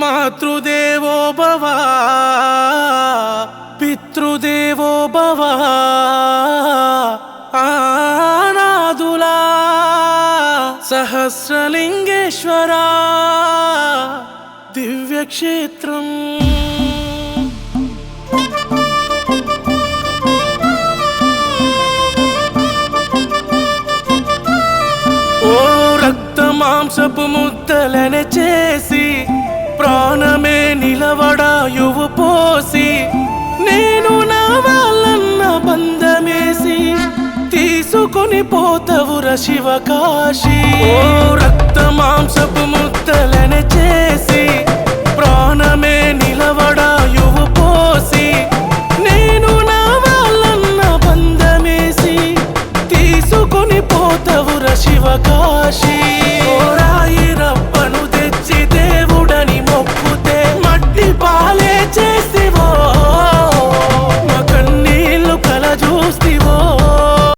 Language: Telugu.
మాతృదేవో భవ పితృదేవో భవ ఆనాదులా సహస్రలింగేశ్వరా దివ్యక్షేత్రం. ఓ రక్త మాంసపు ముద్దలనే చేసి నిలవడాయువు పోసి నేను నా వాళ్ళన్న బంధమేసి తీసుకుని పోతవుర శివకాశి. ఓ రక్త మాంసపు ముద్దలని చేసి ప్రాణమే నిలవడాయువు పోసి నేను నా వాళ్ళన్న బంధమేసి తీసుకుని పోతవుర శివకాశి.